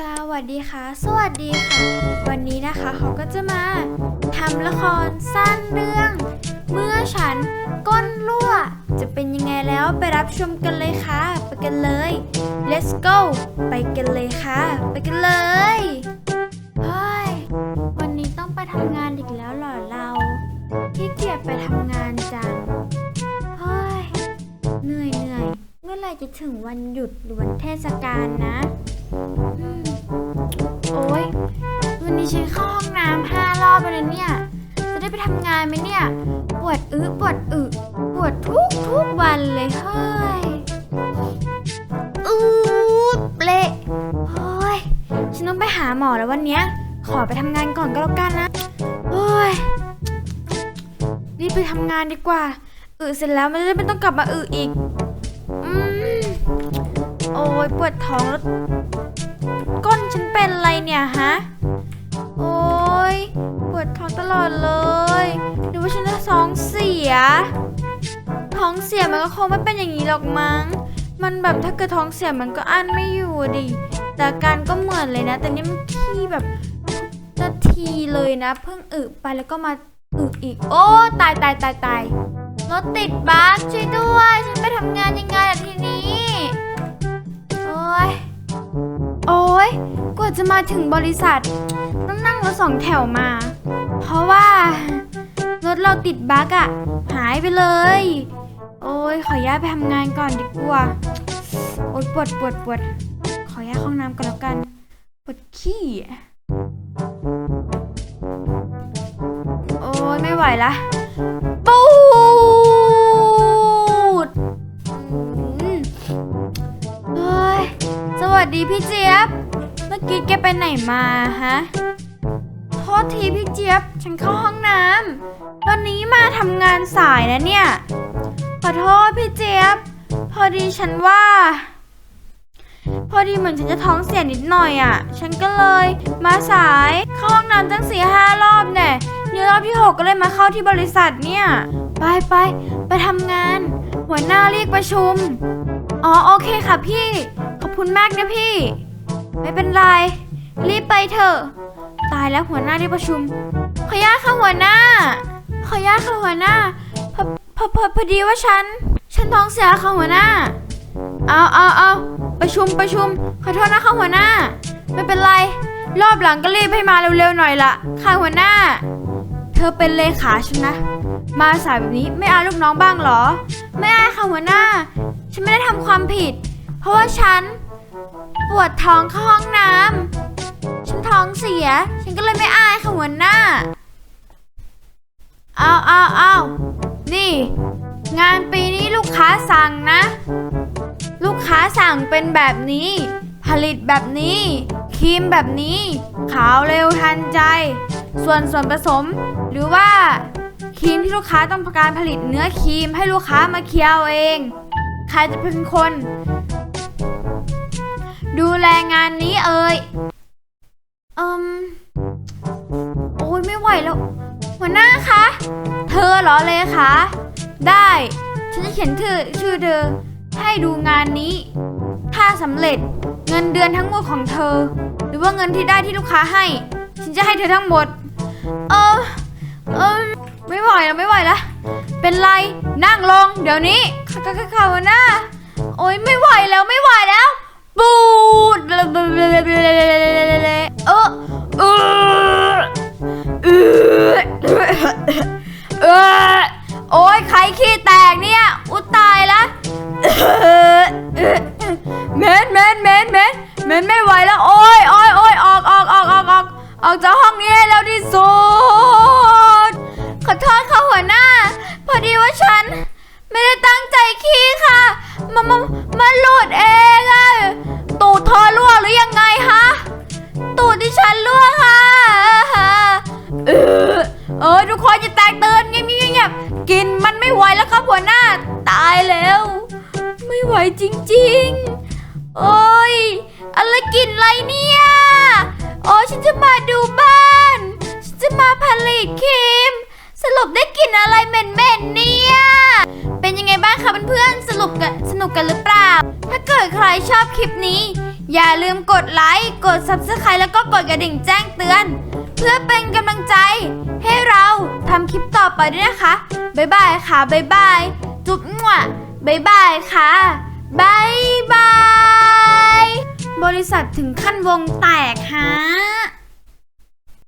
สวัสดีค่ะ สวัสดีค่ะ วันนี้นะคะเขาก็จะมาทำละครสั้นเรื่อง เมื่อฉันก้นรั่ว จะเป็นยังไงแล้วไปรับชมกันเลยค่ะ ไปกันเลย let's go ไปกันเลยค่ะ ไปกันเลยเฮ้ยวันนี้ต้องไปทำงานอีกแล้วหรอเราขี้เกียจไปทำงานจังเฮ้ยเหนื่อยเหนื่อยเมื่อไรจะถึงวันหยุดหรือวันเทศกาลนะำงานไหมเนี่ย ปวดอึปวดอึปวดทุกทุกวันเลยเฮ้ยอือเละเฮ้ย ฉันต้องไปหาหมอแล้ววันเนี้ย ขอไปทำงานก่อนก็แล้วกันนะโอ้ย รีบไปทำงานดีกว่า อึเสร็จแล้วมันจะได้ไม่ต้องกลับมาอึอีก อืม โอ้ยปวดท้องแล้วก้นฉันเป็นอะไรเนี่ยฮะ ท้องเสียมันก็คงไม่เป็นอย่างนี้หรอกมั้ง มันแบบถ้าเกิดท้องเสียมันก็อั้นไม่อยู่ดิ แต่การก็เหมือนเลยนะ แต่นี่มันขี้แบบนาทีเลยนะ เพิ่งอึไปแล้วก็มาอึอีก โอ้ตายตายตายตายรถติดบัสช่วยด้วย ฉันไปทำงานยังไงล่ะทีนี้ โอ้ย โอ้ยกว่าจะมาถึงบริษัท ต้องนั่งรถสองแถวมา เพราะว่า ถเราติดบั๊กอะหายไปเลย โอ้ยขอย้ายไปทำงานก่อนดีกว่าโอ้ยปวดปวดปวดขอย้ายเข้าห้องน้ำก่อนแล้วกันปวดขี้โอ้ยไม่ไหวละปูดเฮ้ยสวัสดีพี่เจี๊ยบ เมื่อกี้แกไปไหนมาฮะโทษทีพี่เจี๊ยบ ฉันเข้าห้องน้ำ วันนี้มาทำงานสายนะเนี่ย ขอโทษพี่เจี๊ยบ พอดีฉันว่า พอดีเหมือนฉันจะท้องเสียนิดหน่อยอะ่ะ ฉันก็เลยมาสายเข้าห้องน้ำตั้งสี่ห้ารอบเนี่ยนี่รอบที่หกก็เลยมาเข้าที่บริษัทเนี่ย ไปไปไปทำงาน หัวหน้าเรียกประชุม อ๋อโอเคค่ะพี่ ขอบคุณมากนะพี่ ไม่เป็นไร รีบไปเถอะ ตายแล้วหัวหน้าเรียกประชุม ขออนุญาตค่ะหัวหน้า ขออนุญาตค่ะหัวหน้าพอพอพอพอดีว่าฉัน ฉันท้องเสียค่ะหัวหน้า เอาเอาเอาประชุมประชุม ขอโทษนะคะหัวหน้า ไม่เป็นไร รอบหลังก็รีบให้มาเร็วๆหน่อยละค่ะหัวหน้า เธอเป็นเลขาฉันนะ มาสายแบบนี้ไม่อายลูกน้องบ้างเหรอ ไม่อายค่ะหัวหน้า ฉันไม่ได้ทำความผิด เพราะว่าฉัน ปวดท้องเข้าห้องน้ำฉันท้องเสีย ฉันก็เลยไม่อายค่ะหัวหน้า เอาเอาเอานี่ งานปีนี้ลูกค้าสั่งนะ ลูกค้าสั่งเป็นแบบนี้ ผลิตแบบนี้ ครีมแบบนี้ ขาวเร็วทันใจ ส่วนส่วนผสม หรือว่าครีมที่ลูกค้าต้องการผลิตเนื้อครีมให้ลูกค้ามาเคี่ยวเอง ใครจะเป็นคน ดูแลงานนี้เอ่ยเอิมโอ้ยไม่ไหวแล้ว หัวหน้าคะ เธอเหรอเลยคะ ได้ ฉันจะเขียนชื่อชื่อเธอ ให้ดูงานนี้ ถ้าสำเร็จเงินเดือนทั้งหมดของเธอ หรือว่าเงินที่ได้ที่ลูกค้าให้ ฉันจะให้เธอทั้งหมด เออเออไม่ไหวแล้วไม่ไหวแล้วเป็นไรนั่งลงเดี๋ยวนี้ค่ะค่ะค่ะค่ะหัวหน้า โอ๊ยไม่ไหวแล้วไม่ไหวแล้ว ปูด เออโอ้ยใครขี้ เออทุกคนอย่าแตกตื่นเงียบเงียบเงียกินมันไม่ไหวแล้วครับหัวหน้า ตายแล้ว ไม่ไหวจริงๆ โอ้ยอะไรกินอะไรเนี่ย โอ้ยฉันจะมาดูบ้านฉันจะมาผลิตครีมสรุปได้กลิ่นอะไรเหม็นๆเนี่ย เป็นยังไงบ้างคะเพื่อนๆสรุปกันสนุกกันหรือเปล่า ถ้าเกิดใครชอบคลิปนี้ อย่าลืมกดไลค์กด Subscribe แล้วก็กดกระดิ่งแจ้งเตือน เพื่อเป็นกำลังใจ ให้เราทำคลิปต่อไปด้วยนะคะ บ๊ายบายค่ะ บ๊ายบาย จุ๊บมั่วบ๊ายบายค่ะบายบาย บริษัทถึงขั้นวงแตกฮะ